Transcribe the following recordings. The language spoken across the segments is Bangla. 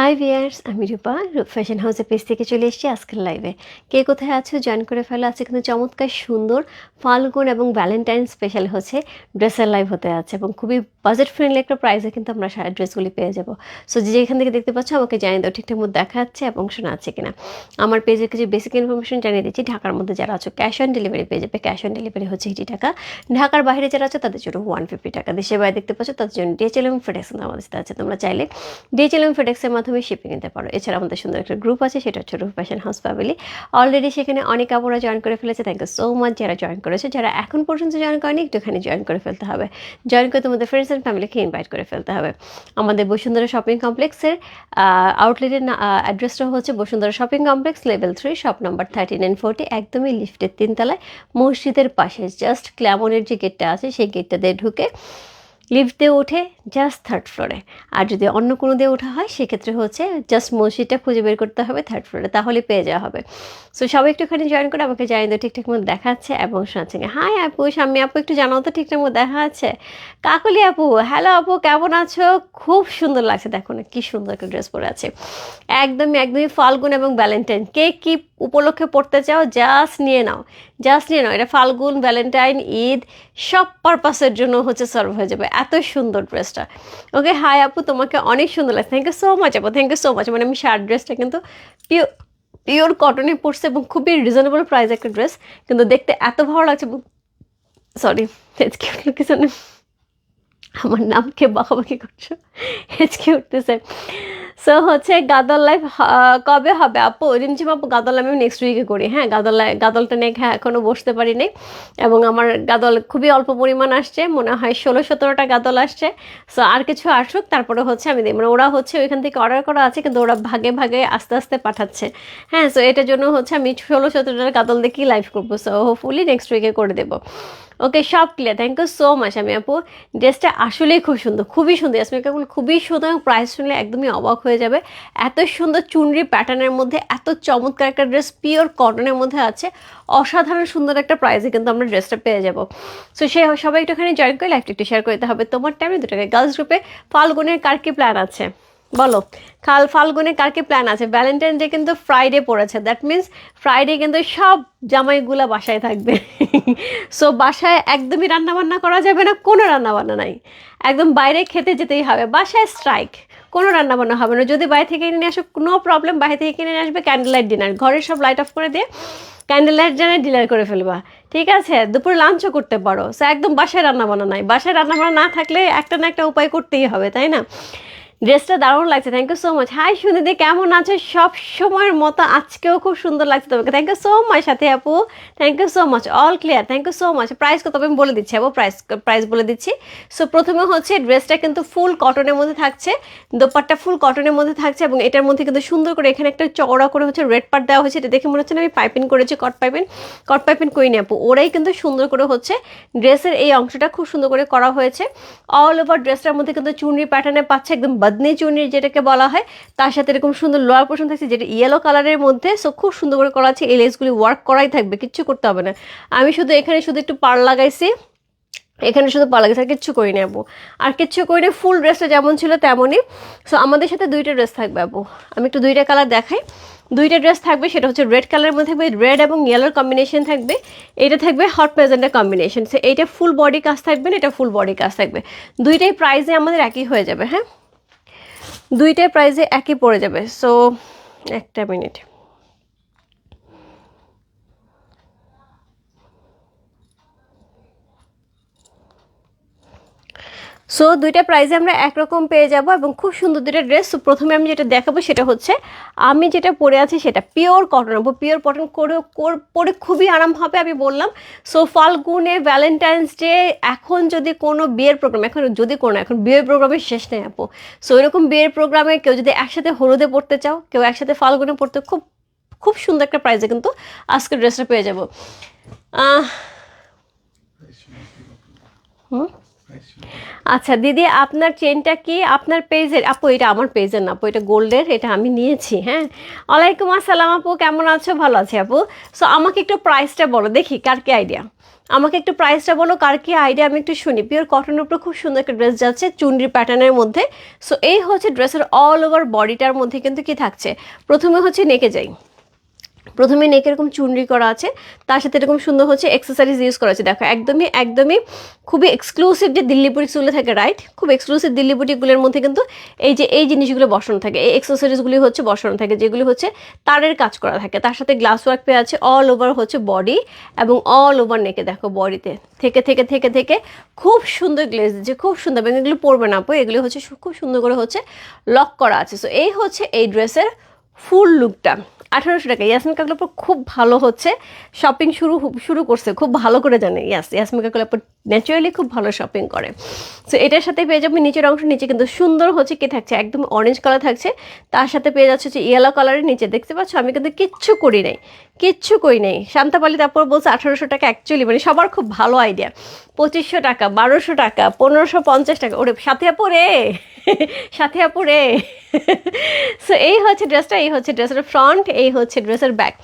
হাই ভিয়ার্স আমি রূপা রূপ ফ্যাশন হাউসের পেজ থেকে চলে এসেছি আজকের লাইভে কে কোথায় আছো? জয়েন করে ফেলো। আছে কিন্তু চমৎকার, সুন্দর ফাল্গুন এবং ভ্যালেন্টাইন স্পেশাল হচ্ছে ড্রেসের লাইভ হতে আছে এবং খুবই বাজেট ফ্রেন্ডলি একটা প্রাইসে কিন্তু আমরা সারা ড্রেসগুলি পেয়ে যাব। সো যে যেখান থেকে দেখতে পাচ্ছ আমাকে জানিয়ে দাও ঠিকঠাক মতো দেখা যাচ্ছে এবং শোনা আছে কিনা। আমার পেজের কিছু বেসিক ইনফরমেশন জানিয়ে দিচ্ছি। ঢাকার মধ্যে যারা আছো ক্যাশ অন ডেলিভারি পেয়ে যাবে। ক্যাশ অন ডেলিভারি হচ্ছে এইটি টাকা। ঢাকার বাইরে যারা আছে, তাদের জন্য ওয়ান ফিফটি টাকা। দেশের বাইরে দেখতে পাচ্ছ, তাদের জন্য ডিএচএল এবং ফেডেক্স আমাদের সাথে আছে। তোমরা চাইলে ডিএচএল এবং ফেডেক্সের মাধ্যমে শিপিং নিতে পারো। এছাড়া আমাদের সুন্দর একটা গ্রুপ আছে, সেটা হচ্ছে রূপ ফ্যাশন হাউস ফ্যামিলি অলরেডি সেখানে অনেক আপুরা জয়েন করে ফেলেছে। থ্যাংক ইউ সো মাচ যারা জয়েন করেছে, যারা এখন পর্যন্ত জয়েন করেনি, একটুখানি জয়েন করে ফেলতে হবে। জয়েন করে তোমাদের ফ্রেন্ডস অ্যান্ড ফ্যামিলিকে ইনভাইট করে ফেলতে হবে। আমাদের বসুন্ধরা শপিং কমপ্লেক্সের আউটলেটের অ্যাড্রেসটা হচ্ছে Bashundhara shopping complex level three shop number thirty nine forty একদমই লিফটের তিনতলায়। মসজিদের পাশে জাস্ট ক্ল্যামনের যে গেটটা আছে, সেই গেটটা দিয়ে ঢুকে লিফট দিয়ে উঠে জাস্ট থার্ড ফ্লোরে আর যদি অন্য কোনো দিয়ে ওঠা হয়, সেক্ষেত্রে হচ্ছে জাস্ট মসজিদটা খুঁজে বের করতে হবে থার্ড ফ্লোরে তাহলে পেয়ে যাওয়া হবে। সো সবাই একটুখানি জয়েন করে আমাকে জানিয়ে দাও ঠিকঠাক মতো দেখা যাচ্ছে এবং শোনাচ্ছে হাই আপু, স্বামী আপু, একটু জানাও তো ঠিকঠাক মতো দেখা যাচ্ছে কাকলি আপু হ্যালো আপু, কেমন আছো? খুব সুন্দর লাগছে, দেখো না, কী সুন্দর একটা ড্রেস পরে আছে। একদমই একদমই ফাল্গুন এবং ভ্যালেন্টাইন কে কি উপলক্ষে পড়তে চাও জাস্ট নিয়ে নাও। জাস্ট নিয়ে নাও। এটা ফাল্গুন ভ্যালেন্টাইন ঈদ, সব পারপাসের জন্য হচ্ছে সার্ভ হয়ে যাবে। এত সুন্দর ড্রেসটা ওকে হাই আপু, তোমাকে অনেক সুন্দর লাগছে। থ্যাংক ইউ সো মাচ আপু থ্যাংক ইউ সো মাচ মানে আমি শার্ট ড্রেসটা কিন্তু পিওর পিওর কটনে পড়ছে এবং খুবই রিজনেবল প্রাইস একটা ড্রেস কিন্তু দেখতে এত ভালো লাগছে সরি কিছু আমার নামকে বাকি করছ? হেঁচকে উঠতেছে। সো হচ্ছে গাদল লাইফ কবে হবে আপু? রিমঝিম আপু, গাদল আমি নেক্সট উইকে করি হ্যাঁ? গাদল গাদলটা নিয়ে হ্যাঁ এখনও বসতে পারি পারিনি এবং আমার গাদল খুবই অল্প পরিমাণ আসছে, মনে হয় ষোলো সতেরোটা গাদল আসছে। সো আর কিছু আসুক, তারপরে হচ্ছে আমি মানে ওরা হচ্ছে ওইখান থেকে অর্ডার করা আছে, কিন্তু ওরা ভাগে ভাগে আস্তে আস্তে পাঠাচ্ছে। হ্যাঁ সো এটার জন্য হচ্ছে আমি ষোলো সতেরোটা গাদল দেখেই লাইভ করব। সো হোপফুলি নেক্সট উইকে করে দেবো। ওকে সব clear thank you so much আমি আপু. ড্রেসটা আসলেই খুব সুন্দর, খুবই সুন্দর। আসলে কেবল খুবই সুন্দর এবং প্রাইস শুনলে একদমই অবাক হয়ে যাবে। এত সুন্দর চুনরি প্যাটার্নের মধ্যে, এত চমৎকার একটা ড্রেস পিওর কটনের মধ্যে আছে। অসাধারণ সুন্দর একটা প্রাইসে কিন্তু আমরা ড্রেসটা পেয়ে যাব। সো সে সবাই একটুখানি জয়েন করে লাইফটা একটু শেয়ার করতে হবে। তোমার টাইমে দুটাকে গার্লস গ্রুপে ফাল্গুনের কার কি প্ল্যান আছে? বলো, কাল ফাল্গুনে কার কি প্ল্যান আছে? ভ্যালেন্টাইন ডে কিন্তু ফ্রাইডে পড়েছে। দ্যাট মিন্স ফ্রাইডে কিন্তু সব জামাইগুলা বাসায় থাকবে। সো বাসায় একদমই রান্নাবান্না করা যাবে না, কোনো রান্নাবান্না নাই। একদম বাইরে খেতে যেতেই হবে। বাসায় স্ট্রাইক কোনো রান্নাবান্না হবে না। যদি বাইরে থেকে কিনে আসো, কোনো প্রবলেম বাইরে থেকে কিনে নিয়ে আসবে ক্যান্ডেল লাইট ডিনার ঘরের সব লাইট অফ করে দিয়ে ক্যান্ডেল লাইট ডিনার ডিনার করে ফেলবা। ঠিক আছে? দুপুরে লাঞ্চও করতে পারো। সো একদম বাসায় রান্নাবান্না নাই। বাসায় রান্নাবান্না না থাকলে একটা না একটা উপায় করতেই হবে, তাই না? ড্রেসটা দারুণ লাগছে thank you so much hi Sunidhi কেমন আছে? সব সময়ের মতো আজকেও খুব সুন্দর লাগছে তোমাকে। থ্যাংক ইউ সো মাচ সাথে আপু। Thank you so much all clear thank you so much price কত? আমি বলে দিচ্ছি আপু প্রাইস প্রাইস বলে দিচ্ছি। সো প্রথমে হচ্ছে ড্রেসটা কিন্তু ফুল কটনের মধ্যে থাকছে, দোপাট্টা ফুল কটনের মধ্যে থাকছে এবং এটার মধ্যে কিন্তু সুন্দর করে এখানে একটা চওড়া করে হচ্ছে রেড পার্ট দেওয়া হয়েছে। এটা দেখে মনে হচ্ছে না আমি পাইপিং করেছি কট পাইপিং কট পাইপিং করিনি আপু। ওরাই কিন্তু সুন্দর করে হচ্ছে ড্রেসের এই অংশটা খুব সুন্দর করে করা হয়েছে। অল ওভার ড্রেসটার মধ্যে কিন্তু চুনরি প্যাটার্নে পাচ্ছে, একদম বদনি চুনরি যেটা যেটাকে বলা হয়, তার সাথে এরকম সুন্দর লোয়ার পোর্শন থাকছে যেটা ইয়েলো কালারের মধ্যে সো খুব সুন্দর করে করা আছে, এই লেসগুলি ওয়ার্ক করাই থাকবে, কিচ্ছু করতে হবে না। আমি শুধু এখানে শুধু একটু পার লাগাইছি, এখানে শুধু পার লাগাইছি, আর কিচ্ছু করি না আর কিচ্ছু করি না ফুল ড্রেসটা যেমন ছিল তেমনই। সো আমাদের সাথে দুইটা ড্রেস থাকবে, আপু। আমি একটু দুইটা কালার দেখাই। দুইটা ড্রেস থাকবে, সেটা হচ্ছে রেড কালারের মধ্যে থাকবে রেড এবং ইয়েলোর কম্বিনেশন থাকবে। এটা থাকবে হট প্রেজেন্টের কম্বিনেশন সো এইটা ফুল বডি কাজ থাকবে না, এটা ফুল বডি কাজ থাকবে। দুইটাই প্রাইসে আমাদের একই হয়ে যাবে হ্যাঁ? দুইটাই প্রাইসে একই পড়ে যাবে। সো একটা মিনিট সো দুইটা প্রাইজে আমরা একরকম পেয়ে যাব এবং খুব সুন্দর দুইটা ড্রেস প্রথমে আমি যেটা দেখাবো সেটা হচ্ছে, আমি যেটা পরে আছি সেটা পিওর কটন পিওর কটন করে পরে খুবই আরাম হবে আমি বললাম। সো ফাল্গুনে ভ্যালেন্টাইন্স ডে এখন যদি কোনো বিয়ের প্রোগ্রাম এখন যদি কোনো এখন বিয়ের প্রোগ্রামের শেষ নেই আপু। সো এরকম বিয়ের প্রোগ্রামে কেউ যদি একসাথে হলুদে পড়তে চাও, কেউ একসাথে ফাল্গুনে পড়তে, খুব খুব সুন্দর একটা প্রাইজে কিন্তু আজকে ড্রেসটা পেয়ে যাব। হুম? আচ্ছা দিদি, আপনার চেনটা কি? আপনার পেজের আপু, এটা আমার পেজের না, আপু, এটা গোল্ডের এটা আমি নিয়েছি হ্যাঁ? ওয়ালাইকুম আসসালাম, আপু, কেমন আছো? ভালো আছি, আপু। সো আমাকে একটু প্রাইসটা বলো, দেখি, কার কি আইডিয়া আমাকে একটু প্রাইসটা বলো, কার কি আইডিয়া আমি একটু শুনি। পিওর কটনের উপর খুব সুন্দর একটা ড্রেস যাচ্ছে চুনরির প্যাটার্নের মধ্যে। সো এই হচ্ছে ড্রেসের অল ওভার বডিটার মধ্যে কিন্তু কি থাকছে? প্রথমে হচ্ছে নেকে যাই। প্রথমে নেক এরকম চুনরি করা আছে, তার সাথে এরকম সুন্দর হচ্ছে এক্সেসারিজ ইউজ করা আছে। দেখো, একদমই একদমই খুবই এক্সক্লুসিভ যে দিল্লি বুটিকসগুলো থাকে রাইট খুব এক্সক্লুসিভ দিল্লি বুটিকগুলোর মধ্যে কিন্তু এই যে, এই জিনিসগুলো বসানো থাকে, এই এক্সেসারিজগুলি হচ্ছে বসানো থাকে, যেগুলি হচ্ছে তারের কাজ করা থাকে। তার সাথে গ্লাস ওয়ার্ক পেয়ে আছে অল ওভার হচ্ছে বডি এবং অল ওভার নেকে দেখো বডিতে থেকে থেকে থেকে থেকে খুব সুন্দর গ্লেজ দিচ্ছে, খুব সুন্দর। এবং এগুলো পরবে না আপু, এগুলো হচ্ছে খুব সুন্দর করে হচ্ছে লক করা আছে। সো এই হচ্ছে এই ড্রেসের ফুল লুকটা আঠারোশো টাকা। ইয়াসমিন কাকলাপুর খুব ভালো হচ্ছে। শপিং শুরু শুরু করছে। খুব ভালো করে জানে ইয়াস, ইয়াসমিন কাকলাপুর ন্যাচারালি খুব ভালো শপিং করে। সো এটার সাথে পেয়ে যাবে নিচের অংশ নিচে কিন্তু সুন্দর হচ্ছে কি থাকছে, একদম অরেঞ্জ কালার থাকছে। তার সাথে পেয়ে যাচ্ছে হচ্ছে ইয়েলো কালারের নিচে। দেখতে পাচ্ছ? আমি কিন্তু কিচ্ছু করি নাই। কিচ্ছু করি নাই। শান্তাপালি তারপর বলছে আঠারোশো টাকা অ্যাকচুয়ালি মানে সবার খুব ভালো আইডিয়া পঁচিশশো টাকা, বারোশো টাকা, পনেরোশো পঞ্চাশ টাকা। ওরে সাথে পরে সাথে পরে সো এই হচ্ছে ড্রেসটা, এই হচ্ছে ড্রেসের ফ্রন্ট এই হচ্ছে ড্রেসের ব্যাক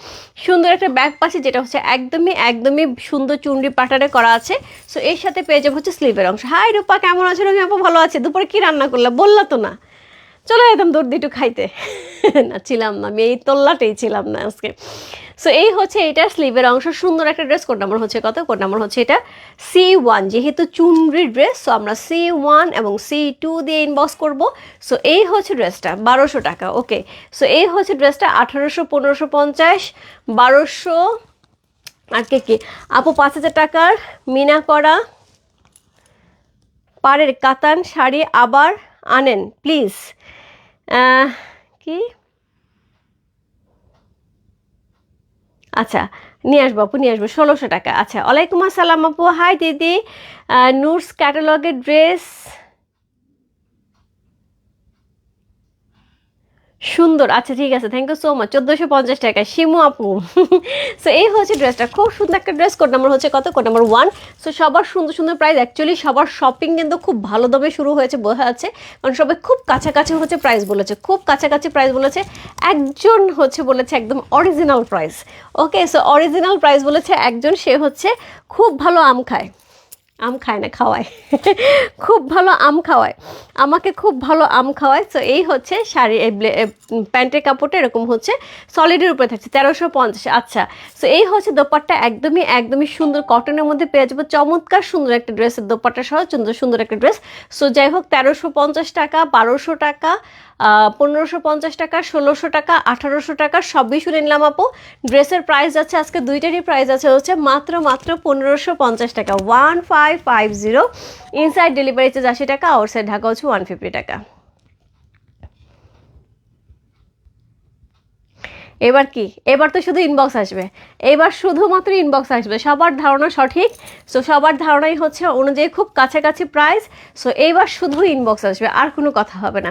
সুন্দর একটা ব্যাক পাশে যেটা হচ্ছে একদমই একদমই সুন্দর চুনরি পাটারে করা আছে। সো এর সাথে পেয়ে যাব হচ্ছে স্লিভের অংশ। হাই রূপা, কেমন আছে? রঙে আপু ভালো আছে? দুপুরে কি রান্না করলা? বললা তো না। চলে যেতাম দৌড় দিটু খাইতে। না, ছিলাম না। আমি এই তোল্লাটেই ছিলাম না আজকে। সো এই হচ্ছে এটা স্লিভের অংশ। সুন্দর একটা ড্রেস কোড নাম্বার হচ্ছে কত? কোড নাম্বার হচ্ছে এটা সি ওয়ান যেহেতু চুনরি ড্রেস সো আমরা সি ওয়ান এবং সি টু দিয়ে ইনবক্স করব। সো এই হচ্ছে ড্রেসটা বারোশো টাকা ওকে সো এই হচ্ছে ড্রেসটা আঠারোশো, পনেরোশো, পঞ্চাশ, বারোশো, আর কে কি? আপু, পাঁচ হাজার টাকার মিনা করা, পাড়ের কাতান শাড়ি আবার আনেন প্লিজ কি? আচ্ছা নিয়ে আসব আপু, নিয়ে আসব, ষোলোশো টাকা। আচ্ছা ওয়ালাইকুম আসসালাম আপু। হাই দিদি। নুটস ক্যাটালগের ড্রেস সুন্দর। আচ্ছা ঠিক আছে থ্যাংক ইউ সো মাচ চোদ্দোশো পঞ্চাশ টাকা, শিমু আপু। সো এই হচ্ছে ড্রেসটা খুব সুন্দর একটা ড্রেস কোড নাম্বার হচ্ছে কত? কোড নাম্বার ওয়ান সো সবার সুন্দর সুন্দর প্রাইস অ্যাকচুয়ালি সবার শপিং কিন্তু খুব ভালো দামে শুরু হয়েছে বোঝা যাচ্ছে কারণ সবাই খুব কাছাকাছি হচ্ছে প্রাইস বলেছে। খুব কাছাকাছি প্রাইস বলেছে। একজন হচ্ছে বলেছে একদম original price okay so original price বলেছে একজন। সে হচ্ছে খুব ভালো আম খায়। আম খায় না, খাওয়ায়। খুব ভালো আম খাওয়ায়। আমাকে খুব ভালো আম খাওয়ায়। তো এই হচ্ছে শাড়ি প্যান্টের কাপড়টা এরকম হচ্ছে সলিডের উপরে থাকছে, তেরোশো পঞ্চাশ। আচ্ছা তো এই হচ্ছে দোপাট্টা একদমই একদমই সুন্দর কটনের মধ্যে পেয়ে যাব। চমৎকার সুন্দর একটা ড্রেসের দোপাট্টা সহ সুন্দর সুন্দর একটা ড্রেস সো যাই হোক, তেরোশো পঞ্চাশ টাকা, বারোশো টাকা পনেরোশো পঞ্চাশ টাকা, ষোলোশো টাকা, আঠারোশো টাকা, সবই শুনে নিলাম আপু। ড্রেসের প্রাইস আছে, আজকে দুইটারই প্রাইস আছে, হচ্ছে মাত্র মাত্র পনেরোশো পঞ্চাশ টাকা। One five five five zero inside delivery charge আশি টাকা আউটসাইড ঢাকা হচ্ছে ওয়ান ফিফটি টাকা। এবার কি? এবার তো শুধু ইনবক্স আসবে। এবার শুধুমাত্র ইনবক্স আসবে। সবার ধারণা সঠিক। সো সবার ধারণাই হচ্ছে অনুযায়ী খুব কাছাকাছি প্রাইস সো এইবার শুধু ইনবক্স আসবে। আর কোনো কথা হবে না।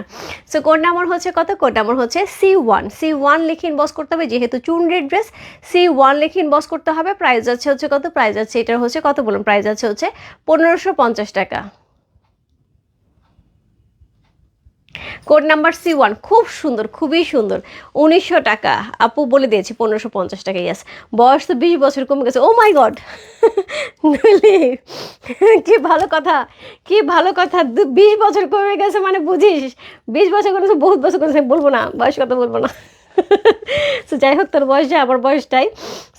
সো কোড নাম্বার হচ্ছে কত? কোড নাম্বার হচ্ছে সি ওয়ান সি ওয়ান লিখে ইনবক্স করতে হবে, যেহেতু চুনরির ড্রেস সি ওয়ান লিখে ইনবক্স করতে হবে। প্রাইস আছে হচ্ছে কত? প্রাইস আছে এটার হচ্ছে কত বলুন? প্রাইস আছে হচ্ছে পনেরোশো পঞ্চাশ টাকা। কোড নাম্বার সি ওয়ান খুব সুন্দর, খুবই সুন্দর। উনিশশো টাকা। আপু বলে দিয়েছি পনেরোশো পঞ্চাশ টাকা ইয়াস বয়স তো বিশ বছর, কমে গেছে। ও মাই গড কি ভালো কথা, কি ভালো কথা। বিশ বছর কমে গেছে মানে বুঝিস? বিশ বছর করেছে, বহুত বছর করেছে, বলব না, বয়স কথা বলব না। সো যাই হোক তোর বয়স যা আমার বয়সটাই।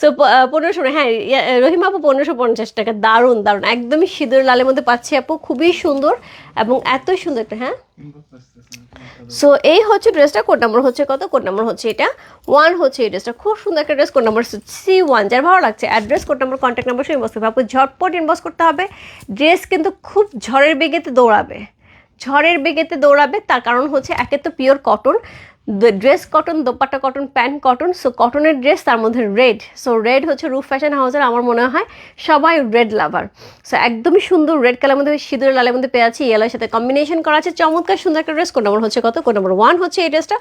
সো পনেরোশো হ্যাঁ রহিমা আপু পনেরোশো পঞ্চাশ টাকা। দারুণ দারুণ। একদমই সিঁদুর লালের মধ্যে পাচ্ছি আপু। খুবই সুন্দর এবং এত সুন্দর একটা হ্যাঁ? সো এই হচ্ছে ড্রেসটা। কোড নাম্বার হচ্ছে কত? কোড নাম্বার হচ্ছে এটা। ওয়ান হচ্ছে এই ড্রেসটা। খুব সুন্দর একটা dress. Code number C one. যার ভালো লাগছে, address, code number, contact number inbox করবে আপু ঝটপট ইনবক্স করতে হবে। ড্রেস কিন্তু খুব ঝড়ের বেগেতে দৌড়াবে। ঝড়ের বেগেতে দৌড়াবে। তার কারণ হচ্ছে, একে তো pure cotton dress cotton dupatta cotton pants cotton so কটনের ড্রেস তার মধ্যে রেড সো রেড হচ্ছে রুফ ফ্যাশন হাউসের আমার মনে হয় সবাই রেড লাভার সো একদমই সুন্দর রেড কালার মধ্যে সিঁদুর লালের মধ্যে পেয়ে আছি ইয়েলোর সাথে কম্বিনেশন করা আছে। চমৎকার সুন্দর একটা ড্রেস কোড নম্বর হচ্ছে কত? কোড নম্বর ওয়ান হচ্ছে এই ড্রেসটা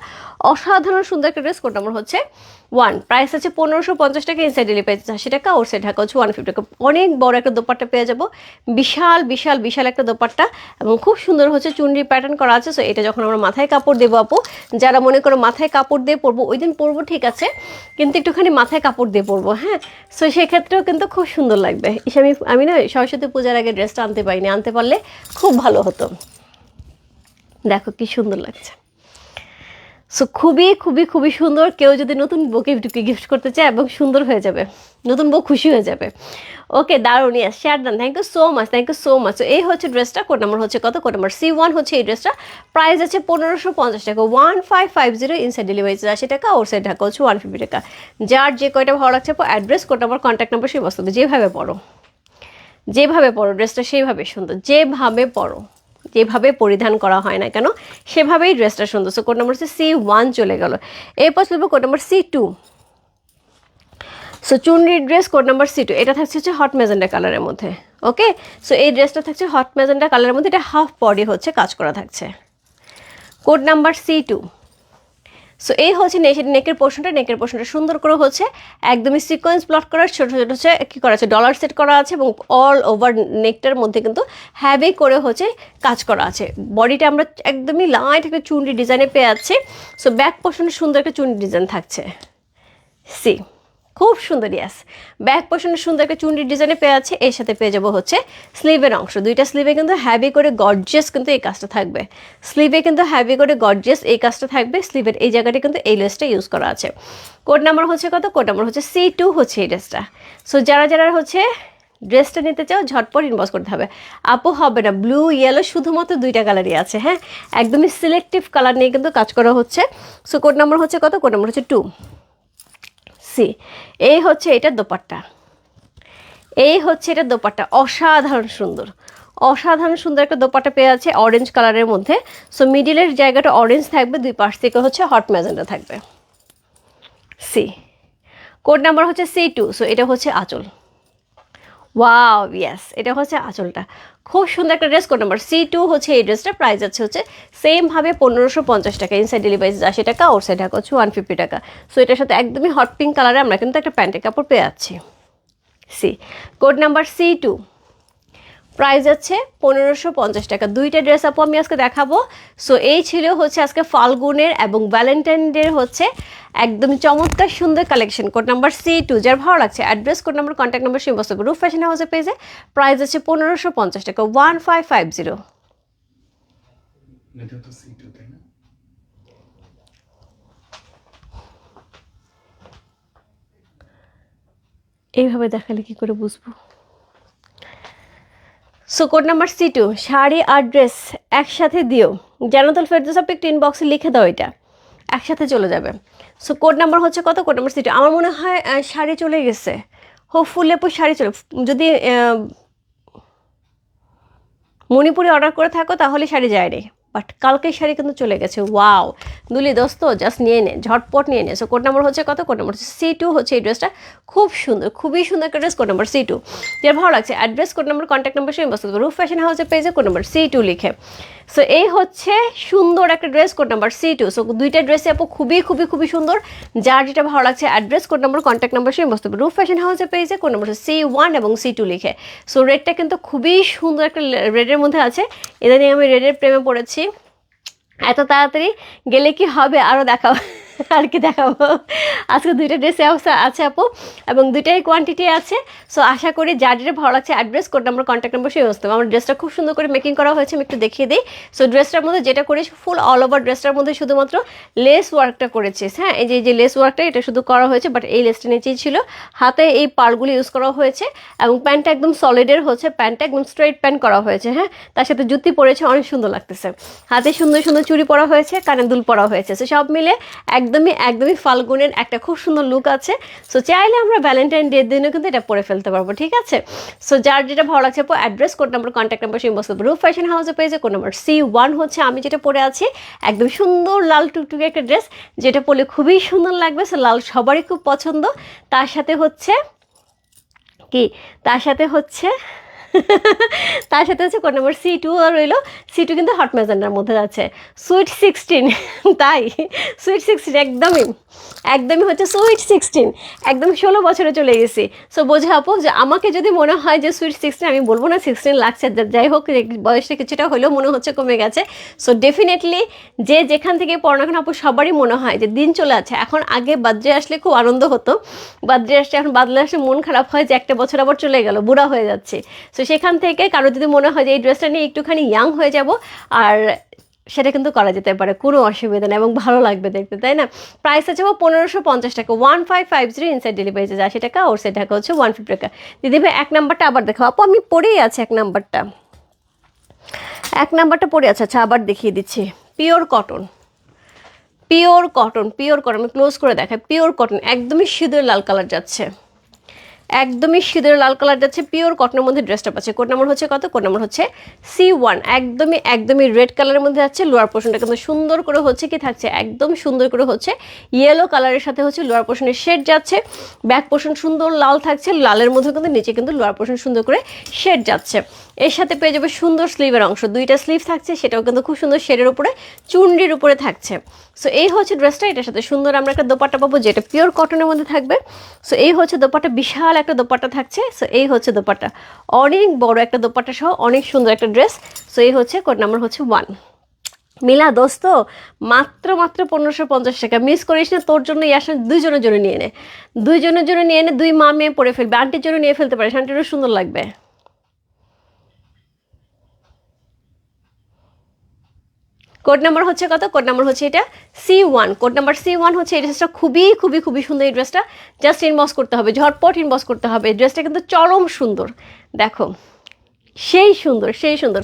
অসাধারণ সুন্দর একটা ড্রেস কোড নম্বর হচ্ছে ওয়ান প্রাইস আছে পনেরোশো পঞ্চাশ টাকা ইনসাইড ডেলি পেয়ে আশি টাকা ওর সাইড ঢাকা হচ্ছে ওয়ান ফিফটি টাকা। অনেক বড় একটা দোপাট্টা পেয়ে যাব। বিশাল বিশাল বিশাল একটা দোপাট্টা। এবং খুব সুন্দর হচ্ছে চুনরি প্যাটার্ন করা আছে। সো এটা যখন আমরা মাথায় কাপড় দেবো আপু, যারা মনে করো মাথায় কাপড় দিয়ে পরবো, ওই দিন পরবো ঠিক আছে, কিন্তু একটুখানি মাথায় কাপড় দিয়ে পরবো হ্যাঁ? সো সেক্ষেত্রেও কিন্তু খুব সুন্দর লাগবে। আমি আমি না সরস্বতী পূজার আগে ড্রেসটা আনতে পারিনি, আনতে পারলে খুব ভালো হতো। দেখো কি সুন্দর লাগছে। সো খুবই খুবই খুবই সুন্দর কেউ যদি নতুন বউকে গিফট করতে চায় এবং সুন্দর হয়ে যাবে। নতুন বউ খুশি হয়ে যাবে। ওকে দারুণ ইয়াস শেয়ার দান thank you so much thank you so much এই হচ্ছে ড্রেসটা কোড নাম্বার হচ্ছে কত? কোড নাম্বার সি ওয়ান হচ্ছে এই ড্রেসটা। প্রাইস আছে পনেরোশো পঞ্চাশ টাকা। One five five zero inside delivery আশি টাকা ওর সাইড ঢাকা হচ্ছে ওয়ান ফিফটি টাকা। যার যে কয়টা ভালো লাগছে address code number contact number সেই বস্তু যেভাবে পড়ো। যেভাবে পড়ো, ড্রেসটা সেইভাবে সুন্দর, যেভাবে পড়ো। যেভাবে পরিধান করা হয় না কেন, সেভাবেই ড্রেসটা সুন্দর। সো কোড নম্বর হচ্ছে সি ওয়ান চলে গেল। এরপর চলবে code number C two so চুনরির dress code number C two এটা থাকছে হচ্ছে হট মেজেন্ডা কালারের মধ্যে ওকে সো এই ড্রেসটা থাকছে হট মেজেন্ডা কালারের মধ্যে, এটা হাফ বডি হচ্ছে, কাজ করা থাকছে। Code number C two so এই হচ্ছে নেকের পোর্শনটা নেকের পোর্শনটা সুন্দর করে হচ্ছে একদমই সিকোয়েন্স প্লট করার ছোটো ছোটো হচ্ছে কী করা আছে ডলার সেট করা আছে এবং অল ওভার নেকটার মধ্যে কিন্তু হ্যাভি করে হচ্ছে কাজ করা আছে। বডিটা আমরা একদমই লাইট একটা চুন্ডি ডিজাইনে পেয়ে যাচ্ছি। সো ব্যাক পোর্শনে সুন্দর একটা চুন্ডি ডিজাইন থাকছে। সি খুব সুন্দর ইয়াস ব্যাক পোর্শনে সুন্দর একটা চুন্ডির ডিজাইনে পেয়ে আছে। এর সাথে পেয়ে যাব হচ্ছে স্লিভের অংশ। দুইটা স্লিভে কিন্তু হ্যাভি করে গর্জিয়াস কিন্তু এই কাজটা থাকবে। স্লিভে কিন্তু হ্যাভি করে গর্জিয়াস এই কাজটা থাকবে। স্লিভের এই জায়গাটা কিন্তু এই লেসটা ইউজ করা আছে। কোড নাম্বার হচ্ছে কত? কোড নাম্বার হচ্ছে সি টু হচ্ছে এই ড্রেসটা সো যারা যারা হচ্ছে ড্রেসটা নিতে চাও, ঝটপট ইনবক্স করতে হবে। আপু, হবে না। ব্লু ইয়েলো শুধুমাত্র দুইটা কালারই আছে হ্যাঁ? একদমই সিলেক্টিভ কালার নিয়ে কিন্তু কাজ করা হচ্ছে। সো কোড নাম্বার হচ্ছে কত? কোড নাম্বার হচ্ছে টু সি এই হচ্ছে এটা দোপাট্টা। এই হচ্ছে এটা দোপাট্টা, অসাধারণ সুন্দর। অসাধারণ সুন্দর একটা দোপাট্টা পেয়ে আছে অরেঞ্জ কালারের মধ্যে। সো মিডিলের জায়গাটা অরেঞ্জ থাকবে, দুই পাশ থেকে হচ্ছে হট ম্যাজেন্ডা থাকবে। সি কোড নাম্বার হচ্ছে সি টু সো এটা হচ্ছে আঁচল। ওয়াও ইয়াস এটা হচ্ছে আঁচলটা। খুব সুন্দর একটা dress code number C two হচ্ছে এই ড্রেসটা প্রাইস আছে হচ্ছে সেমভাবে পনেরোশো পঞ্চাশ টাকা ইনসাইড ডেলিভারি আশি টাকা ওর সাইড ঢাকা হচ্ছে ওয়ান ফিফটি টাকা। সো এটার সাথে একদমই হট পিঙ্ক কালারে আমরা কিন্তু একটা প্যান্টের কাপড় পেয়ে যাচ্ছি। C code number C two price আছে পনেরোশো পঞ্চাশ টাকা। দুইটা ড্রেস আপু আমি আজকে দেখাবো। সো এই ছিল হচ্ছে আজকে ফাল্গুনের এবং ভ্যালেন্টাইন ডের হচ্ছে একদম চমৎকার সুন্দর collection code number C two যার ভালো লাগছে address code number contact number সেই বস্তু রুফ ফ্যাশন হাউসের পেজে প্রাইস আছে পনেরোশো পঞ্চাশ টাকা ওয়ান ফাইভ ফাইভ জিরো এইভাবে দেখালে কি করে বুঝব? So code number C two sari আর ড্রেস একসাথে দিও। জানাতল ফেরদোস আপনি একটু ইনবক্সে লিখে দাও এটা। একসাথে চলে যাবে। সো কোড নাম্বার হচ্ছে কত? কোড নাম্বার সি টু আমার মনে হয় শাড়ি চলে গেছে। হো ফুল লেপুর শাড়ি চলে, যদি মণিপুরে অর্ডার করে থাকো, তাহলে শাড়ি যায় রে। বাট কালকের শাড়ি কিন্তু চলে গেছে। ওয়াও দুলি দোস্ত জাস্ট নিয়ে নে, ঝটপট নিয়ে নে। সো কোড নাম্বার হচ্ছে কত? কোড নাম্বার হচ্ছে সি টু হচ্ছে এই ড্রেসটা খুব সুন্দর, খুবই সুন্দর একটা dress code number C two যার ভালো লাগছে address code number contact number সেই বস্তু রুফ ফ্যাশন হাউসের পেজে কোড নাম্বার সি টু লিখে। সো এই হচ্ছে সুন্দর একটা dress code number C two so দুইটা ড্রেসে আপু খুবই খুবই খুবই সুন্দর। যার যেটা ভালো লাগছে address code number contact number সেই বস্তু রুফ ফ্যাশন হাউসের পেজে কোড নাম্বার সি ওয়ান এবং সি টু লিখে। সো রেডটা কিন্তু খুবই সুন্দর একটা রেডের মধ্যে আছে। ইদানিং আমি রেডের প্রেমে পড়েছি। এত তাড়াতাড়ি গেলে কি হবে? আরও দেখাবো আর কি দেখাবো। আজকে দুইটা ড্রেস আছে আপু, এবং দুইটাই কোয়ান্টিটি আছে। সো আশা করি যার যেটা ভালো লাগছে address code number contact number সেই বস্তু আমার ড্রেসটা খুব সুন্দর করে মেকিং করা হয়েছে, আমি একটু দেখিয়ে দিই। সো ড্রেসটার মধ্যে যেটা করেছি ফুল অল ওভার ড্রেসটার মধ্যে শুধুমাত্র লেস ওয়ার্কটা করেছি। হ্যাঁ এই যে যে লেস ওয়ার্কটা এটা শুধু করা হয়েছে বাট এই লেসটা নিচেই ছিল। হাতে এই পার্লগুলো ইউজ করা হয়েছে, এবং প্যান্টটা একদম সলিডের হচ্ছে প্যান্টটা একদম স্ট্রেট প্যান্ট করা হয়েছে। হ্যাঁ তার সাথে জুতি পরেছে, অনেক সুন্দর লাগতেছে। হাতে সুন্দর সুন্দর চুড়ি পরা হয়েছে কানে দুল পরা হয়েছে। সো সব মিলে একদমই একদমই ফাল্গুনের একটা খুব সুন্দর লুক আছে। সো চাইলে আমরা ভ্যালেন্টাইন ডের দিনও কিন্তু এটা পরে ফেলতে পারব, ঠিক আছে? সো যার যেটা ভালো লাগছে address code number contact number সেই বস্তু রুফ ফ্যাশন হাউসে পেয়েছে কোড নাম্বার সি ওয়ান হচ্ছে, আমি যেটা পরে আছি, একদম সুন্দর লাল টুকটুকে একটা ড্রেস যেটা পরলে খুবই সুন্দর লাগবে। সো লাল সবারই খুব পছন্দ। তার সাথে হচ্ছে, কি? তার সাথে হচ্ছে তার সাথে হচ্ছে কোড নাম্বার সি টু রইল। সি টু কিন্তু হট ম্যাজেন্ডার মধ্যে আছে সুইট সিক্সটিন তাই? সুইট সিক্সটিন একদমই একদমই হচ্ছে সুইট সিক্সটিন একদম ষোলো বছরে চলে গেছি। সো বোঝা আপু, যে আমাকে যদি মনে হয় যে সুইট সিক্সটিন আমি বলব না সিক্সটিন লাগছে যাই হোক বয়সটা কিছুটা হলেও মনে হচ্ছে কমে গেছে। সো ডেফিনেটলি যে যেখান থেকে পড়াশোনা আপু, সবারই মনে হয় যে দিন চলে আছে এখন আগে বার্থডে আসলে খুব আনন্দ হতো। বার্থডে আসলে, এখন বাদলে আসলে মন খারাপ হয় যে একটা বছর আবার চলে গেল, বুড়া হয়ে যাচ্ছে। সো সেখান থেকে কারও যদি মনে হয় যে এই ড্রেসটা নিয়ে একটুখানি ইয়াং হয়ে যাব, আর সেটা কিন্তু করা যেতে পারে, কোনো অসুবিধা নেই এবং ভালো লাগবে দেখতে, তাই না? প্রাইস আছে ও পনেরোশো পঞ্চাশ টাকা one five five zero inside delivery charge আশি টাকা ওর সেট টাকা হচ্ছে ওয়ান ফিফটি টাকা। দিদি ভাই, এক নাম্বারটা আবার দেখো, আপু, আমি পড়েই আছে এক নাম্বারটা এক নাম্বারটা পড়ে আছে আচ্ছা আবার দেখিয়ে দিচ্ছি। Pure cotton pure cotton pure cotton আমি ক্লোজ করে দেখাই পিওর কটন একদমই সিঁদুর লাল কালার যাচ্ছে। একদমই সিঁদুর লাল কালার যাচ্ছে পিওর কটনের মধ্যে ড্রেসটা পাচ্ছে। কোড নাম্বার হচ্ছে কত? কোড নাম্বার হচ্ছে সি ওয়ান একদমই একদমই রেড কালারের মধ্যে যাচ্ছে লোয়ার পোর্শনটা কিন্তু সুন্দর করে হচ্ছে কি থাকছে, একদম সুন্দর করে হচ্ছে ইয়েলো কালারের সাথে হচ্ছে লোয়ার পোর্শনের শেড যাচ্ছে। ব্যাক পোর্শন সুন্দর লাল থাকছে, লালের মধ্যে কিন্তু নিচে কিন্তু লোয়ার পোর্শন সুন্দর করে শেড যাচ্ছে। এর সাথে পেয়ে যাবে সুন্দর স্লিভের অংশ। দুইটা স্লিভ থাকছে, সেটাও কিন্তু খুব সুন্দর শেডের উপরে, চুন্ডির উপরে থাকছে। সো এই হচ্ছে ড্রেসটা এটার সাথে সুন্দর আমরা একটা দোপাট্টা পাবো, যেটা পিওর কটনের মধ্যে থাকবে। সো এই হচ্ছে দোপাট্টা, বিশাল একটা দোপাট্টা থাকছে। সো এই হচ্ছে দোপাট্টা। অনেক বড় একটা দোপাট্টা সহ অনেক সুন্দর একটা ড্রেস সো এই হচ্ছে কোড নাম্বার হচ্ছে ওয়ান মিলা, দোস্ত, মাত্র মাত্র পনেরোশো পঞ্চাশ টাকা। মিস করিস না, তোর জন্য ইয়ার সঙ্গে দুইজনের জন্য নিয়ে নে। দুইজনের জন্য নিয়ে নে দুই মা মেয়ে পরে ফেলবে। আন্টির জন্য নিয়ে ফেলতে পারিস আন্টিরও সুন্দর লাগবে। কোড নাম্বার হচ্ছে কত? কোড নাম্বার হচ্ছে এটা C one code number C one হচ্ছে এই ড্রেসটা খুবই খুবই খুবই সুন্দর এই ড্রেসটা। জাস্ট ইনবক্স করতে হবে, ঝটপট ইনবক্স করতে হবে। ড্রেসটা কিন্তু চরম সুন্দর। দেখো সেই সুন্দর সেই সুন্দর।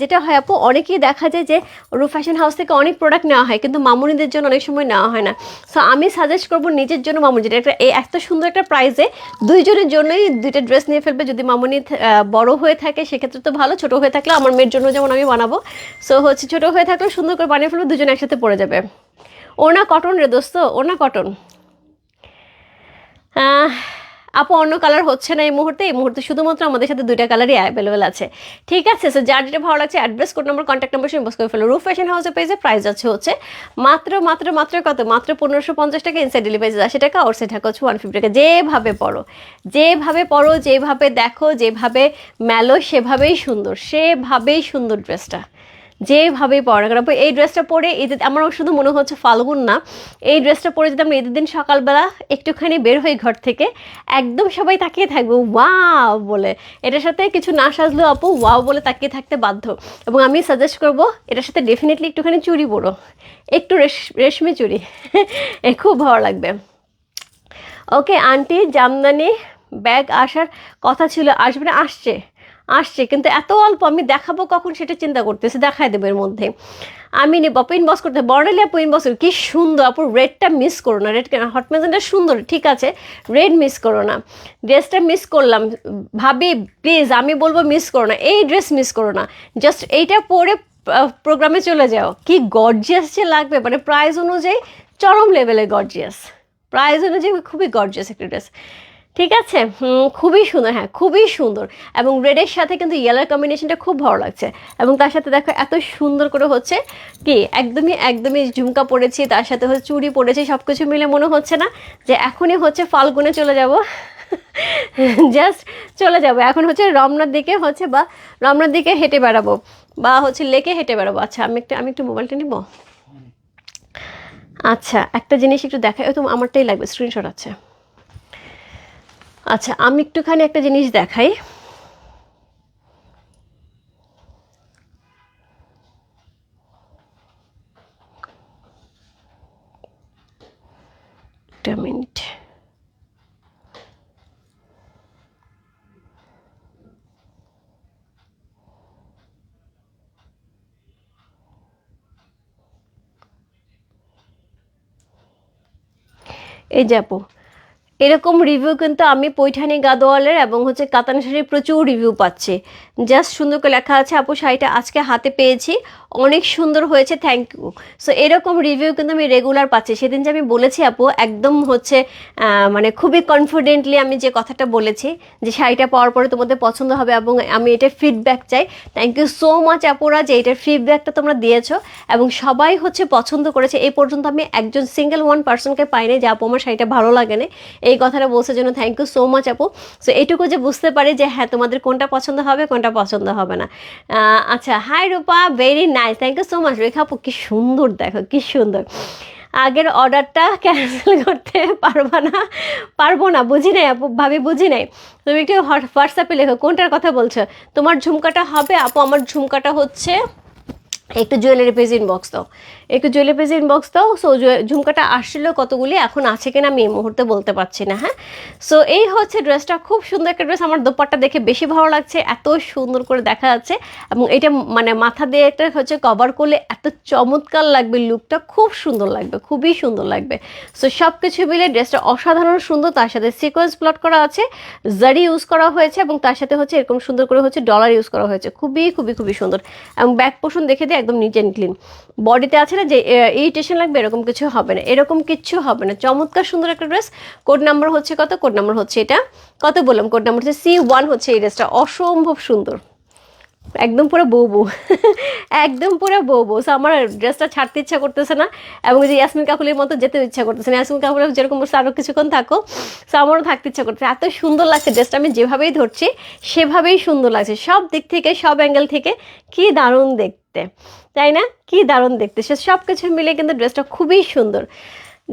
যেটা হয় আপু অনেকেই দেখা যায় যে রু ফ্যাশন হাউস থেকে অনেক প্রোডাক্ট নেওয়া হয় কিন্তু মামুনিদের জন্য অনেক সময় নেওয়া হয় না। সো আমি সাজেস্ট করব নিজের জন্য মামুনি যেটা একটা এই এত সুন্দর একটা প্রাইসে দুইজনের জন্যই দুইটা ড্রেস নিয়ে ফেলবে। যদি মামুনি বড় হয়ে থাকে সেক্ষেত্রে তো ভালো ছোট হয়ে থাকলে আমার মেয়ের জন্য যেমন আমি বানাবো। সো হচ্ছে ছোট হয়ে থাকলে সুন্দর করে বানিয়ে ফেলবে দুজন একসাথে পড়ে যাবে। ওনা কটন রে দোস্ত ওনা কটন আহ, আপু, অন্য কালার হচ্ছে না এই মুহূর্তে। এই মুহূর্তে শুধুমাত্র আমাদের সাথে দুইটা কালারই অ্যাভেলেবেল আছে। ঠিক আছে সো যার যেটা ভালো লাগছে address code number contact number সঙ্গে বস করে ফেলো। রুফ ফ্যাশন হাউসে পেয়েছে প্রাইস আছে হচ্ছে মাত্র মাত্র মাত্র কত? মাত্র পনেরোশো পঞ্চাশ টাকা ইনসাইড ডেলিভারি আশি টাকা ওর সে টাকা হচ্ছে ওয়ান ফিফটি টাকা। যেভাবে পড়ো যেভাবে পড়ো যেভাবে দেখো, যেভাবে মেলো, সেভাবেই সুন্দর সেভাবেই সুন্দর ড্রেসটা যেভাবে পড়া করা এই ড্রেসটা পরে ঈদের আমার শুধু মনে হচ্ছে ফাল্গুন না, এই ড্রেসটা পরে যদি আমরা ঈদের দিন সকালবেলা একটুখানি বের হই ঘর থেকে, একদম সবাই তাকিয়ে থাকব, ওয়াও বলে। এটার সাথে কিছু না সাজলেও আপু ওয়াও বলে তাকিয়ে থাকতে বাধ্য। এবং আমি সাজেস্ট করব, এটার সাথে ডেফিনেটলি একটুখানি চুড়ি পরো। একটু রেশ, রেশমি চুড়ি। এ খুব ভালো লাগবে। ওকে আন্টি, জামদানি ব্যাগ আসার কথা ছিল, আসবে না, আসছে। আসছে, কিন্তু এত অল্প আমি দেখাবো কখন সেটা চিন্তা করতেছি, দেখায় দেবো এর মধ্যে। আমি নেব আপু ইনবক্স করতে বর্ণালী আপু ইনবক্স কি সুন্দর, আপু রেডটা মিস করো না রেড কেন? হট ম্যাজেন্টটা সুন্দর, ঠিক আছে রেড মিস করো না। ড্রেসটা মিস করলাম, ভাবি প্লিজ আমি বলব মিস করো না, এই ড্রেস মিস করো না। জাস্ট এইটা পরে প্রোগ্রামে চলে যাও। কি গর্জিয়াস যে লাগবে মানে প্রাইস অনুযায়ী চরম লেভেলে গর্জিয়াস প্রাইস অনুযায়ী খুবই গর্জিয়াস একটা ড্রেস ঠিক আছে? খুবই সুন্দর হ্যাঁ খুবই সুন্দর। এবং রেডের সাথে কিন্তু ইয়েলোর কম্বিনেশনটা খুব ভালো লাগছে। এবং তার সাথে দেখো এত সুন্দর করে হচ্ছে কি, একদমই একদমই ঝুমকা পড়েছি, তার সাথে হচ্ছে চুড়ি পড়েছি সব কিছু মিলে মনে হচ্ছে না যে এখনই হচ্ছে ফাল্গুনে চলে যাব। জাস্ট চলে যাব। এখন হচ্ছে রমনার দিকে হচ্ছে বা রমনার দিকে হেঁটে বেড়াবো বা হচ্ছে লেকে হেঁটে বেড়াবো। আচ্ছা আমি একটু আমি একটু মোবাইলটা নিব? আচ্ছা একটা জিনিস একটু ওই তো আমারটাই লাগবে স্ক্রিনশট আছে। আচ্ছা আমি একটুখানি একটা জিনিস দেখাই। একটা মিনিট। এই যে আপু এরকম রিভিউ কিন্তু আমি পৈঠানি গাদোয়ালের এবং হচ্ছে কাতান শাড়ির প্রচুর রিভিউ পাচ্ছি। জাস্ট সুন্দর করে লেখা আছে, আপু, শাড়িটা আজকে হাতে পেয়েছি। অনেক সুন্দর হয়েছে থ্যাংক ইউ সো এরকম রিভিউ কিন্তু আমি রেগুলার পাচ্ছি। সেদিন যে আমি বলেছি, আপু, একদম হচ্ছে মানে খুবই কনফিডেন্টলি আমি যে কথাটা বলেছি, যে শাড়িটা পাওয়ার পরে তোমাদের পছন্দ হবে এবং আমি এটা ফিডব্যাক চাই। থ্যাংক ইউ সো মাচ আপুরা, যে এটার ফিডব্যাকটা তোমরা দিয়েছ এবং সবাই হচ্ছে পছন্দ করেছে। এই পর্যন্ত আমি একজন সিঙ্গেল ওয়ান পার্সনকে পাইনি যে, আপু, আমার শাড়িটা ভালো লাগে না এই কথাটা বলছে জন্য থ্যাংক ইউ সো মাচ আপু। সো এটুকু যে বুঝতে পারি যে হ্যাঁ তোমাদের কোনটা পছন্দ হবে, কোনটা পছন্দ হবে না। আচ্ছা hi Rupa very nice thank you so much Rekha আপু, কি সুন্দর, দেখো, কি সুন্দর। আগের অর্ডারটা ক্যান্সেল করতে পারব না পারব না, বুঝি নাই আপু, ভাবি বুঝি নাই। তুমি একটু হোয়াটসঅ্যাপে লেখো, কোনটার কথা বলছো? তোমার ঝুমকাটা হবে, আপু, আমার ঝুমকাটা হচ্ছে একটু জুয়েলারি পেজ ইনবক্স দাও। একটু জুয়েলারি পেজ ইনবক্স দাও সো ঝুমকাটা আসছিল কতগুলি, এখন আছে কিনা আমি এই মুহূর্তে বলতে পারছি না হ্যাঁ? সো এই হচ্ছে ড্রেসটা খুব সুন্দর একটা ড্রেস আমার দোপাট্টা দেখে বেশি ভালো লাগছে, এত সুন্দর করে দেখা যাচ্ছে, এবং এটা মানে মাথা দিয়ে একটা হচ্ছে কভার করলে এত চমৎকার লাগবে লুকটা খুব সুন্দর লাগবে, খুবই সুন্দর লাগবে। সো সব কিছু মিলে ড্রেসটা অসাধারণ সুন্দর, তার সাথে সিকোয়েন্স প্লট করা আছে জারি ইউজ করা হয়েছে, এবং তার সাথে হচ্ছে এরকম সুন্দর করে হচ্ছে ডলার ইউজ করা হয়েছে, খুবই খুবই খুবই সুন্দর। এবং ব্যাক পোর্শন দেখে দিয়ে একদম নিট অ্যান্ড ক্লিন বডিতে আছে না যে ইরিটেশন লাগবে, এরকম কিছু হবে না। এরকম কিচ্ছু হবে না। চমৎকার সুন্দর একটা ড্রেস কোড নাম্বার হচ্ছে কত? কোড নাম্বার হচ্ছে এটা। কত বললাম? কোড নাম্বার হচ্ছে সি ওয়ান হচ্ছে এই ড্রেসটা অসম্ভব সুন্দর। একদম পুরো বউ বউ। একদম পুরো বউ বউ। So, আমার ড্রেসটা ছাড়তে ইচ্ছা করতেছে না। এবং যে ইয়াসমিন কাকুলির মতো যেতে ইচ্ছা করতেছে না। ইয়াসমিন কাকুল যেরকম বলছে আরও কিছুক্ষণ থাকো। সো আমারও থাকতে ইচ্ছা করতেছে। এত সুন্দর লাগছে ড্রেসটা আমি যেভাবেই ধরছি সেভাবেই সুন্দর লাগছে। সব দিক থেকে সব অ্যাঙ্গেল থেকে কি দারুণ দেখতে। তাই না? কি দারুণ দেখতে। সে সব কিছু মিলে কিন্তু ড্রেসটা খুবই সুন্দর।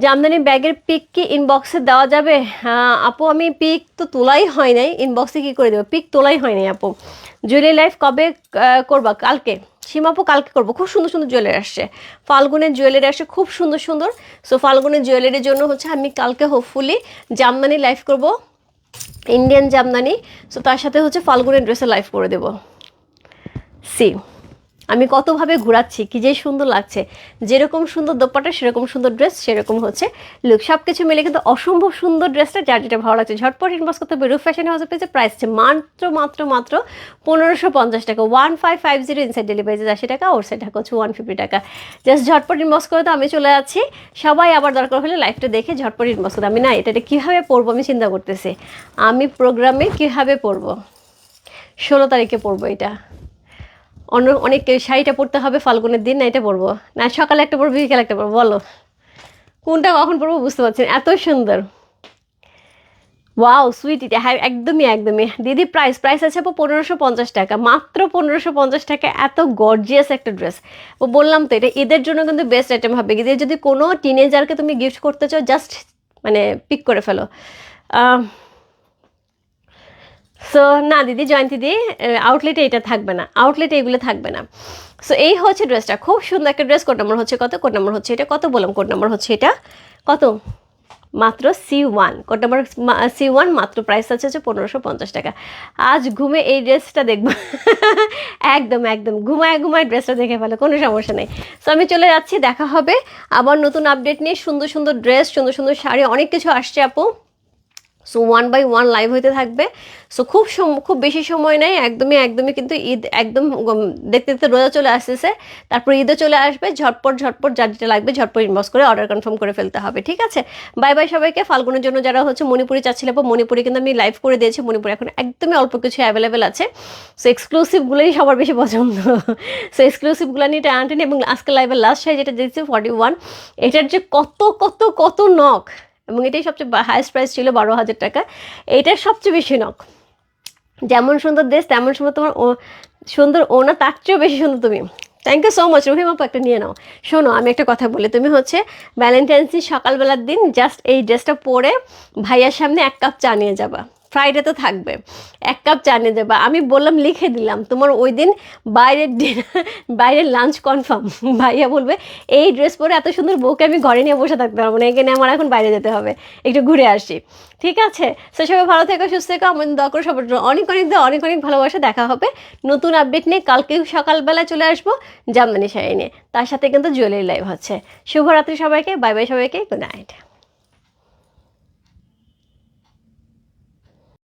জামদানি ব্যাগের পিক কি ইনবক্সে দেওয়া যাবে? আপু, আমি পিক তো তোলাই হয় নাই। ইনবক্সে কি করে দেবো? পিক তোলাই হয় নাই, আপু। জুয়েলারি লাইফ কবে করবা? কালকে? সীমাপু কালকে করব। খুব সুন্দর সুন্দর জুয়েলারি আসছে। ফাল্গুনের জুয়েলারি আসছে, খুব সুন্দর সুন্দর। সো ফাল্গুনের জুয়েলারির জন্য হচ্ছে আমি কালকে হোপফুলি জামদানি লাইফ করব। ইন্ডিয়ান জামদানি। সো তার সাথে হচ্ছে ফাল্গুনের ড্রেসে লাইফ করে দেবো। সি আমি কতভাবে ঘোরাচ্ছি, কি যে সুন্দর লাগছে। যেরকম সুন্দর দোপাটা সেরকম সুন্দর ড্রেস সেরকম হচ্ছে লুক সব কিছু মিলে কিন্তু অসম্ভব সুন্দর ড্রেসটা যার যেটা ভালো লাগছে। ঝটপট ইনবক্স করতে হবে। রুফ ফ্যাশন হাউসের পেয়েছে প্রাইস মাত্র মাত্র মাত্র পনেরোশো পঞ্চাশ টাকা। One five five zero inside delivery আশি টাকা ওর সাইড টাকা হচ্ছে ওয়ান ফিফটি টাকা। জাস্ট ঝটপট ইনবক্স করে তো আমি চলে যাচ্ছি। সবাই আবার দরকার হলে লাইফটা দেখে ঝটপট ইনবক্স করতে আমি না, এটা কীভাবে পড়ব আমি চিন্তা করতেছি। আমি প্রোগ্রামে কীভাবে পড়ব ষোলো তারিখে পড়ব এটা। অন্য অনেক শাড়িটা পরতে হবে, ফাল্গুনের দিন না এটা পরবো। না, সকালে একটা পরবো, বিকেলে একটা পরবো, বলো। কোনটা কখন পরবো বুঝতে পারছি এত সুন্দর। ওয়াও, সুইট এটা হ্যাঁ একদমই একদমই। দিদি প্রাইস প্রাইস আছে আপু পনেরোশো পঞ্চাশ টাকা। মাত্র পনেরোশো পঞ্চাশ টাকা এত গর্জিয়াস একটা ড্রেস ও বললাম তো, এটা ঈদের জন্য কিন্তু বেস্ট আইটেম হবে। ঈদের যদি কোনো টিনেজারকে তুমি গিফট করতে চাও জাস্ট মানে পিক করে ফেলো। সো না, দিদি জয়ন্তী দি আউটলেটে এটা থাকবে না। আউটলেটে এগুলো থাকবে না। সো এই হচ্ছে ড্রেসটা খুব সুন্দর একটা ড্রেস কোড নম্বর হচ্ছে কত? কোড নম্বর হচ্ছে এটা। কত বললাম? কোড নম্বর হচ্ছে এটা। কত? মাত্র C one code number C one মাত্র প্রাইস আছে হচ্ছে পনেরোশো পঞ্চাশ টাকা। আজ ঘুমে এই ড্রেসটা দেখব। একদম একদম। ঘুমায় ঘুমায় ড্রেসটা দেখে ফেলে। কোনো সমস্যা নেই। সো আমি চলে যাচ্ছি। দেখা হবে। আবার নতুন আপডেট নিয়ে সুন্দর সুন্দর ড্রেস সুন্দর সুন্দর শাড়ি, অনেক কিছু আসছে আপু। So one by one live হতে থাকবে। সো খুব খুব বেশি সময় নেই। একদমই একদমই কিন্তু ঈদ একদম দেখতে দেখতে রোজা চলে আসতেছে। তারপর ঈদও চলে আসবে। ঝটপট ঝটপট যার যেটা লাগবে ঝটপট ইনবক্স করে অর্ডার কনফার্ম করে ফেলতে হবে। ঠিক আছে? বাই বাই সবাইকে। ফাল্গুনের জন্য যারা হচ্ছে মণিপুরি চাচ্ছিল বা মণিপুরি কিন্তু আমি লাইভ করে দিয়েছি। মণিপুরি এখন একদমই অল্প কিছু অ্যাভেলেবেল আছে। সো এক্সক্লুসিভগুলোই সবার বেশি পছন্দ। সো এক্সক্লুসিভগুলো নিয়ে টানাটানি এবং আজকে লাইভের লাস্ট সাইজ যেটা দিয়েছি ফর্টি ওয়ান এটার যে কত কত কত নখ এবং এটাই সবচেয়ে হায়েস্ট প্রাইস ছিল বারো হাজার টাকা। এটা সবচেয়ে বেশি নখ যেমন সুন্দর দেশ তেমন সুন্দর তোমার ও সুন্দর ওনা তার চেয়েও বেশি সুন্দর তুমি। Thank you so much Rahim আপু একটা নিয়ে নাও। শোনো, আমি একটা কথা বলি। তুমি হচ্ছে ভ্যালেন্টাইন্স ডে সকালবেলার দিন জাস্ট এই ড্রেসটা পরে ভাইয়ার সামনে এক কাপ চা নিয়ে যাবা। ফ্রাইডে তো থাকবে। এক কাপ চা নিয়ে যাবা। আমি বললাম লিখে দিলাম। তোমার ওই দিন বাইরের ডিনার বাইরের লাঞ্চ কনফার্ম ভাইয়া বলবে এই ড্রেস পরে এত সুন্দর বউকে আমি ঘরে নিয়ে বসে থাকতে পারব না। এখানে আমার এখন বাইরে যেতে হবে। একটু ঘুরে আসি। ঠিক আছে? সে সবাই ভালো থেকো সুস্থ থেকো। আমাদের দয়া করে সবার অনেক অনেক দোয়া, অনেক অনেক ভালোবাসা। দেখা হবে নতুন আপডেট নিয়ে। কালকে সকালবেলা চলে আসব জামদানি নিয়ে। তার সাথে কিন্তু জুয়েলারি লাইভ হচ্ছে। শুভরাত্রি সবাইকে। বাই বাই সবাইকে। Good night